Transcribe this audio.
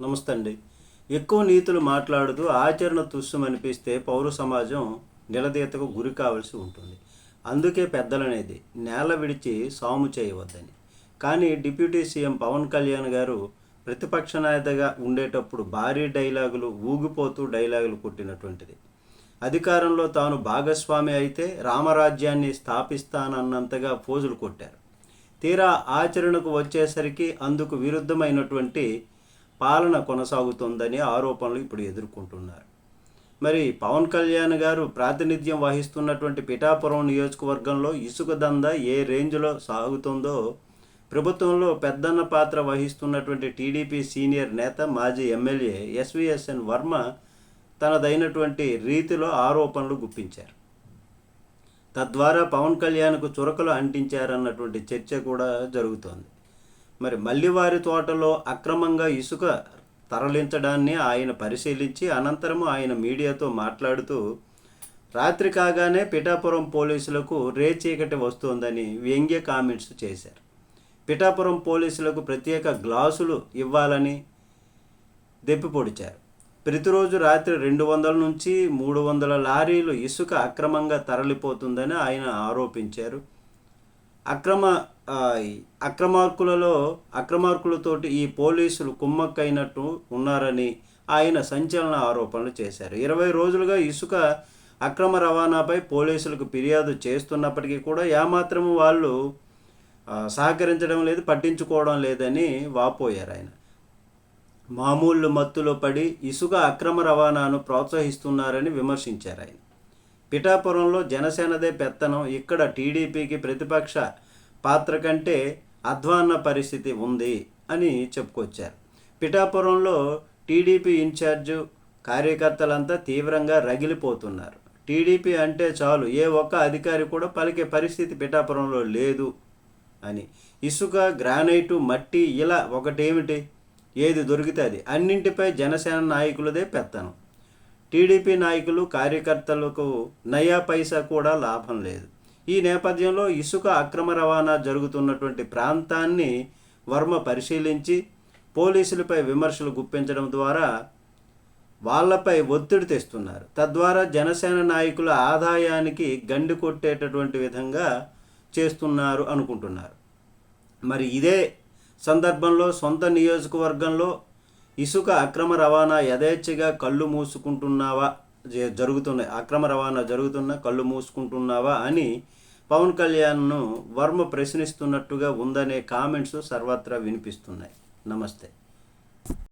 నమస్తే అండి ఎక్కువ నీతులు మాట్లాడుతూ ఆచరణ తుస్సుమనిపిస్తే పౌర సమాజం నిలదీతకు గురి కావాల్సి ఉంటుంది. అందుకే పెద్దలనేది నేల విడిచి సాము చేయవద్దని. కానీ డిప్యూటీ సీఎం పవన్ కళ్యాణ్ గారు ప్రతిపక్ష నాయతగా ఉండేటప్పుడు భారీ డైలాగులు ఊగిపోతూ డైలాగులు కొట్టినటువంటిది. అధికారంలో తాను భాగస్వామి అయితే రామరాజ్యాన్ని స్థాపిస్తానన్నంతగా పోజులు కొట్టారు. తీరా ఆచరణకు వచ్చేసరికి అందుకు విరుద్ధమైనటువంటి పాలన కొనసాగుతోందని ఆరోపణలు ఇప్పుడు ఎదుర్కొంటున్నారు. మరి పవన్ కళ్యాణ్ గారు ప్రాతినిధ్యం వహిస్తున్నటువంటి పిఠాపురం నియోజకవర్గంలో ఇసుక దంద ఏ రేంజ్లో సాగుతుందో ప్రభుత్వంలో పెద్దన్న పాత్ర వహిస్తున్నటువంటి టీడీపీ సీనియర్ నేత మాజీ ఎమ్మెల్యే ఎస్విఎస్ఎన్ వర్మ తనదైనటువంటి రీతిలో ఆరోపణలు గుప్పించారు. తద్వారా పవన్ కళ్యాణ్కు చురకలు అంటించారన్నటువంటి చర్చ కూడా జరుగుతోంది. మరి మల్లివారి తోటలో అక్రమంగా ఇసుక తరలించడాన్ని ఆయన పరిశీలించి అనంతరము ఆయన మీడియాతో మాట్లాడుతూ రాత్రి కాగానే పిఠాపురం పోలీసులకు రే చీకటి వస్తోందని వ్యంగ్య కామెంట్స్ చేశారు. పిఠాపురం పోలీసులకు ప్రత్యేక గ్లాసులు ఇవ్వాలని దెప్పిపొడిచారు ప్రతిరోజు రాత్రి రెండు వందల నుంచి మూడు వందల లారీలు ఇసుక అక్రమంగా తరలిపోతుందని ఆయన ఆరోపించారు. అక్రమ అక్రమార్కులలో అక్రమార్కులతోటి ఈ పోలీసులు కుమ్మక్కైనట్టు ఉన్నారని ఆయన సంచలన ఆరోపణలు చేశారు. ఇరవై రోజులుగా ఇసుక అక్రమ రవాణాపై పోలీసులకు ఫిర్యాదు చేస్తున్నప్పటికీ కూడా ఏమాత్రము వాళ్ళు సహకరించడం లేదు పట్టించుకోవడం లేదని వాపోయారు ఆయన. మామూలు మత్తులో పడి ఇసుక అక్రమ రవాణాను ప్రోత్సహిస్తున్నారని విమర్శించారు ఆయన. పిఠాపురంలో జనసేనదే పెత్తనం. ఇక్కడ టీడీపీకి ప్రతిపక్ష పాత్ర కంటే అధ్వాన్న పరిస్థితి ఉంది అని చెప్పుకొచ్చారు. పిఠాపురంలో టీడీపీ ఇన్ఛార్జు కార్యకర్తలంతా తీవ్రంగా రగిలిపోతున్నారు. టీడీపీ అంటే చాలు ఏ ఒక్క అధికారి కూడా పలికే పరిస్థితి పిఠాపురంలో లేదు అని. ఇసుక గ్రానైటు మట్టి ఇలా ఒకటేమిటి? ఏది దొరికితే అది. అన్నింటిపై జనసేన నాయకులదే పెత్తనం. టీడీపీ నాయకులు కార్యకర్తలకు నయా పైసా కూడా లాభం లేదు. ఈ నేపథ్యంలో ఇసుక అక్రమ రవాణా జరుగుతున్నటువంటి ప్రాంతాన్ని వర్మ పరిశీలించి పోలీసులపై విమర్శలు గుప్పించడం ద్వారా వాళ్ళపై ఒత్తిడి తెస్తున్నారు. తద్వారా జనసేన నాయకుల ఆదాయానికి గండి కొట్టేటటువంటి విధంగా చేస్తున్నారు అనుకుంటున్నారు. మరి ఇదే సందర్భంలో సొంత నియోజకవర్గంలో ఇసుక అక్రమ రవాణా యథేచ్ఛగా కళ్ళు మూసుకుంటున్నావా? జ- జరుగుతున్నాయి. అక్రమ రవాణా జరుగుతున్న కళ్ళు మూసుకుంటున్నావా అని పవన్ కళ్యాణ్ను వర్మ ప్రశ్నిస్తున్నట్టుగా ఉందనే కామెంట్స్ సర్వత్రా వినిపిస్తున్నాయి. నమస్తే.